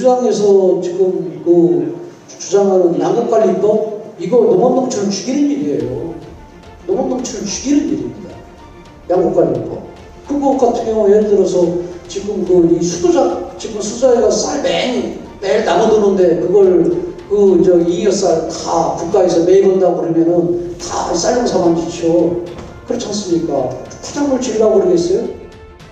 민주당에서 지금 그 주장하는 양곡관리법 이거 농업농촌을 죽이는 일이에요. 농업농촌을 죽이는 일입니다. 양곡관리법. 그거 같은 경우 예를 들어서 지금 그 이 수도자 지금 수자에가 쌀 매, 매일 남아도는데 그걸 그저 잉여쌀 다 국가에서 매입 한다고 그러면은 다 쌀농사만 지쳐. 그렇지 않습니까? 포장물 지으려고 그러겠어요?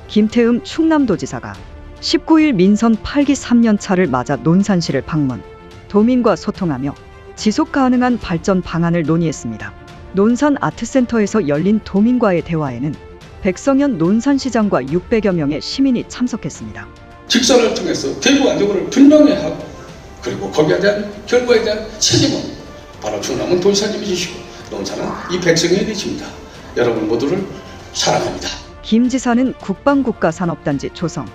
김태흠 충남도지사가 19일 민선 8기 3년 차를 맞아 논산시를 방문, 도민과 소통하며 지속 가능한 발전 방안을 논의했습니다. 논산 아트센터에서 열린 도민과의 대화에는 백성현 논산시장과 600여 명의 시민이 참석했습니다. 직선을 통해서 대구 안정을 분명히 하고 그리고 거기에 대한 결과에 대한 책임은 바로 충남은 도지사님이 지시고 논산은 이 백성의 것입니다. 여러분 모두를 사랑합니다. 김 지사는 국방국가산업단지 조성,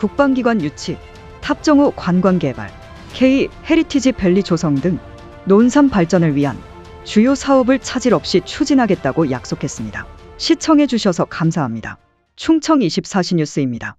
국방기관 유치, 탑정호 관광개발, K 헤리티지 밸리 조성 등 논산 발전을 위한 주요 사업을 차질 없이 추진하겠다고 약속했습니다. 시청해 주셔서 감사합니다. 충청 24시 뉴스입니다.